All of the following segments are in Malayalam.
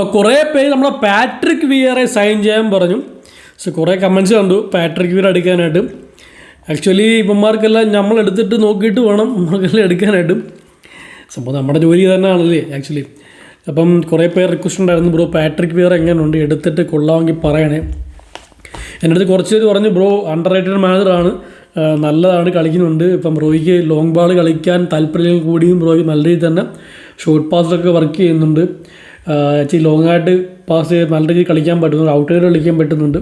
അപ്പോൾ കുറേ പേര് നമ്മളെ പാട്രിക് വിയറെ സൈൻ ചെയ്യാൻ പറഞ്ഞു. സോ കുറേ കമൻസ് കണ്ടു പാട്രിക് വിയർ എടുക്കാനായിട്ട്. ആക്ച്വലി ഇപ്പന്മാർക്കെല്ലാം നമ്മൾ എടുത്തിട്ട് നോക്കിയിട്ട് വേണം നമ്മൾക്കെല്ലാം എടുക്കാനായിട്ട്. സംഭവം നമ്മുടെ ജോലി തന്നെയാണല്ലേ ആക്ച്വലി അപ്പം കുറേ പേർ റിക്വസ്റ്റ് ഉണ്ടായിരുന്നു ബ്രോ പാട്രിക് വിയർ എങ്ങനെയുണ്ട് എടുത്തിട്ട് കൊള്ളാമെങ്കിൽ പറയണേ. എന്റെ അടുത്ത് കുറച്ച് പേര് പറഞ്ഞു ബ്രോ അണ്ടർ റേറ്റഡ് മാനറാണ് നല്ലതാണ് കളിക്കുന്നുണ്ട്. ഇപ്പം ബ്രോയ്ക്ക് ലോങ് ബാൾ കളിക്കാൻ താല്പര്യം കൂടിയും ബ്രോയ്ക്ക് നല്ല രീതിയിൽ തന്നെ ഷോർട്ട് പാസിലൊക്കെ വർക്ക് ചെയ്യുന്നുണ്ട്. ഇച്ചിരി ലോങ് ആയിട്ട് പാസ് ചെയ്ത് നല്ല രീതിയിൽ കളിക്കാൻ പറ്റുന്നുണ്ട് ഔട്ട് സൈഡ് കളിക്കാൻ പറ്റുന്നുണ്ട്.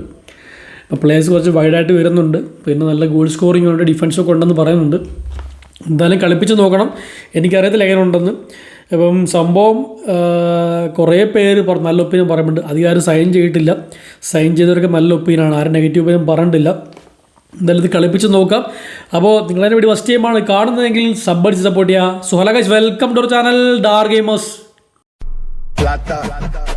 അപ്പോൾ പ്ലേയേഴ്സ് കുറച്ച് വൈഡായിട്ട് വരുന്നുണ്ട്. പിന്നെ നല്ല ഗോൾ സ്കോറിംഗ് ഉണ്ട് ഡിഫൻസൊക്കെ ഉണ്ടെന്ന് പറയുന്നുണ്ട്. എന്തായാലും കളിപ്പിച്ച് നോക്കണം. എനിക്കറിയത്തില്ല എങ്ങനെ ഉണ്ടെന്ന് അപ്പം സംഭവം കുറേ പേര് നല്ല ഒപ്പീനിയൻ പറയുന്നുണ്ട്. അധികം ആരും സൈൻ ചെയ്തിട്ടില്ല. സൈൻ ചെയ്തവരൊക്കെ നല്ല ഒപ്പീനിയനാണ് ആരും നെഗറ്റീവ് ഒപ്പീനിയൻ പറഞ്ഞിട്ടില്ല. എന്തായാലും ഇത് കളിപ്പിച്ച് നോക്കാം. അപ്പോൾ നിങ്ങളതിനെ വേണ്ടി ഫസ്റ്റ് ടൈമാണ് കാണുന്നതെങ്കിൽ സബ്ബടിച്ച് സപ്പോർട്ട് ചെയ്യുക. So hello guys welcome to our channel Dar gamers plata. plata.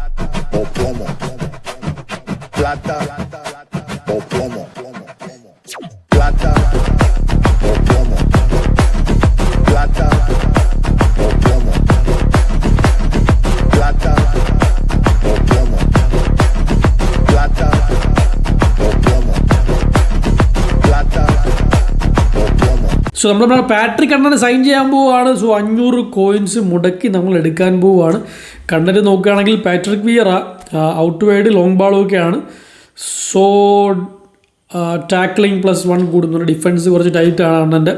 So നമ്മൾ നമ്മുടെ പാട്രിക് കണ്ണന് സൈൻ ചെയ്യാൻ പോവുകയാണ് സോ അഞ്ഞൂറ് കോയിൻസ് മുടക്കി നമ്മൾ എടുക്കാൻ പോവുകയാണ് കണ്ണന് നോക്കുകയാണെങ്കിൽ Patrick Vieira out wide long ബാളും ഒക്കെയാണ്. സോ ടാക്ലിംഗ് പ്ലസ് വൺ കൂടുന്നുണ്ട് ഡിഫൻസ് കുറച്ച് ടൈറ്റ് ആണ് അണ്ണന്റെ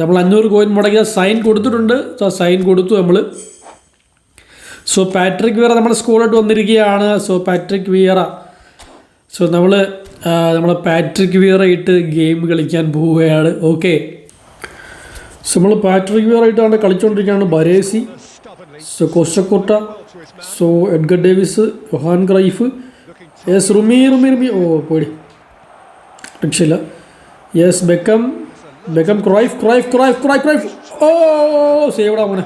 നമ്മൾ അഞ്ഞൂറ് കോയിൻ മുടക്കി സൈൻ കൊടുത്തിട്ടുണ്ട്. സോ സൈൻ കൊടുത്തു നമ്മൾ. സോ പാട്രിക് വിയറ നമ്മുടെ സ്കൂളിലോട്ട് വന്നിരിക്കുകയാണ്. സോ പാട്രിക് വിയറ സോ നമ്മൾ നമ്മൾ പാട്രിക് വിയറ ഇട്ട് ഗെയിം കളിക്കാൻ പോവുകയാണ്. ഓക്കെ നമ്മൾ പാട്രിക് വിയറായിട്ടാണ് കളിച്ചുകൊണ്ടിരിക്കുകയാണ് Baresi so Costacurta so Edgar Davids Johan Cruyff yes റുമി റുമി റുമി ഓ പേടി. രക്ഷയില്ല. Yes Beckham Beckham Cruyff Cruyff Cruyff Cruyff Cruyff ഓ സേവടാ മോനെ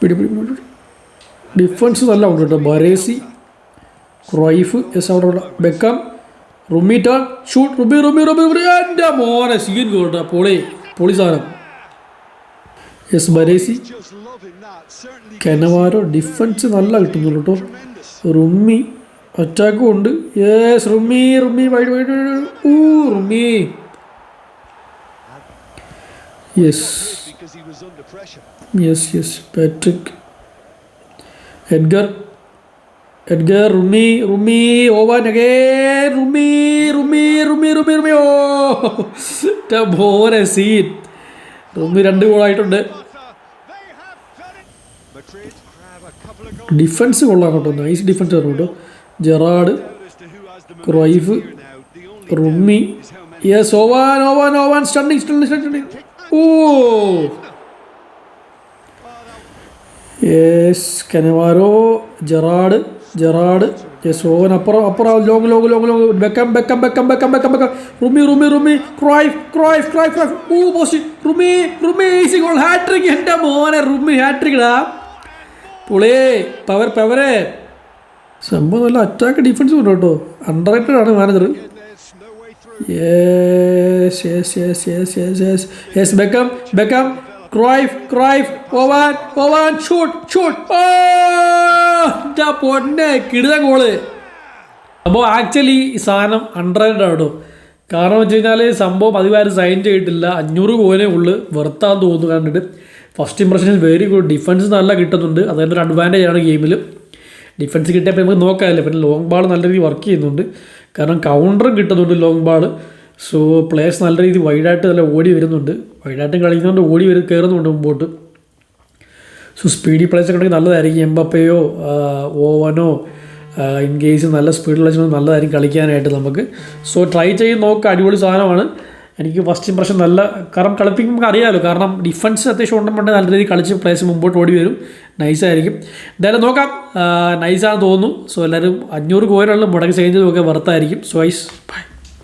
പിടി പിടി പിടി, ഡിഫൻസ് നല്ല ഉണ്ട് കേട്ടോ. ബരേസി ക്രൈഫ് യെസ് അവിടെ ബെക്കം റുമി ടേൺ ഷൂട്ട് റുബി റുബി റുബി റുബി എന്റെ മോനെ സീൻ കേട്ടോ പൊളി പൊളി സാധനം. എസ് ബരേസി കെനവാരോ ഡിഫൻസ് നല്ല കിട്ടുന്നുള്ളൂ കേട്ടോ. റുമ്മി അറ്റാക്കും ഉണ്ട്. യേസ് റുമ്മി റുമ്മി വൈഡ് വൈഡ്. ഊ rummy yes yes yes Patrick Edgar Edgar റുമി റുമി ഓവൻ അഗേ റുമി റുമി റുമി റുമി റുമി ഓ മോനെ സീൻ. റുമി രണ്ട് ഗോളായിട്ടുണ്ട്. ഡിഫൻസ് കൊള്ളാം കേട്ടോ. നൈസ് ഡിഫൻസ് ആണ് കേട്ടോ. Gerrard Cruyff റുമി. Yes Owen Owen Owen. Standing standing standing ഓ. Yes Cannavaro Gerrard. Gerrard Owen അപ്പുറം അപ്പുറം long long long long Beckham Beckham Beckham Beckham Beckham Beckham. റുമി റുമി റുമി. Cruyff Cruyff Cruyff Cruyff. ഊ പോസ്റ്റ് റുമി റുമി ഈസി ഗോൾ ഹാട്രിക് എന്റെ മോനെ റുമി ഹാട്രിക്കടാ പുളേ പവർ പവരെ സംഭവം നല്ല അറ്റാക്ക് ഡിഫൻസ് ഉണ്ട് കേട്ടോ. അണ്ടർ റേറ്റഡ് ആണ് manager yes yes yes yes yes yes yes Beckham Beckham Cruyff Cruyff Owen Owen shoot shoot ഓ പൊന്നെ കിടുത ഗോൾ അപ്പോൾ ആക്ച്വലി ഈ സാധനം ഹൺഡ്രഡ് ആണ് കാരണം വെച്ച് കഴിഞ്ഞാൽ സംഭവം പതിവാരും സൈൻ ചെയ്തിട്ടില്ല. അഞ്ഞൂറ് കോയിനേ ഉള്ളു. വെറുത്താന്ന് തോന്നുന്നു കണ്ടിട്ട്. First impression very good defence നല്ല കിട്ടുന്നുണ്ട്. അതായത് ഒരു അഡ്വാന്റേജ് ആണ് ഗെയിമിൽ ഡിഫൻസ് കിട്ടിയപ്പോൾ നമുക്ക് നോക്കാമല്ലോ പിന്നെ ലോങ് ബാൾ നല്ല രീതിയിൽ വർക്ക് ചെയ്യുന്നുണ്ട്. കാരണം കൗണ്ടറും കിട്ടുന്നുണ്ട് ലോങ് ബാൾ സോ പ്ലേയേഴ്സ് നല്ല രീതിയിൽ വൈഡായിട്ട് നല്ല ഓടി വരുന്നുണ്ട്. വൈഡായിട്ടും കളിക്കുന്നുണ്ട് ഓടി വരും കയറുന്നുണ്ട് മുമ്പോട്ട്. സോ സ്പീഡി പ്ലേസ് ഒക്കെ ഉണ്ടെങ്കിൽ നല്ലതായിരിക്കും. എംബപ്പയോ ഓവനോ ഇൻ കേസ് നല്ല സ്പീഡ് പ്ലേസ് നല്ലതായിരിക്കും കളിക്കാനായിട്ട് നമുക്ക്. സോ ട്രൈ ചെയ്ത് നോക്കുക അടിപൊളി സാധനമാണ്. എനിക്ക് ഫസ്റ്റ് ഇംപ്രഷൻ നല്ല കാരണം കളിപ്പിക്കുമ്പോൾ നമുക്ക് അറിയാമല്ലോ കാരണം ഡിഫൻസ് അത്യാവശ്യം ഉണ്ടെന്നുണ്ടെങ്കിൽ നല്ല രീതിയിൽ കളിച്ച് പ്ലേസ് മുമ്പോട്ട് ഓടി വരും. നൈസായിരിക്കും എന്തായാലും നോക്കാം. നൈസാണെന്ന് തോന്നുന്നു. സോ എല്ലാവരും അഞ്ഞൂറ് കോയിനുള്ള മുടക്കി ചെയ്ത് നോക്കിയാൽ വെറുത്തായിരിക്കും സോ ഐസ് ബൈ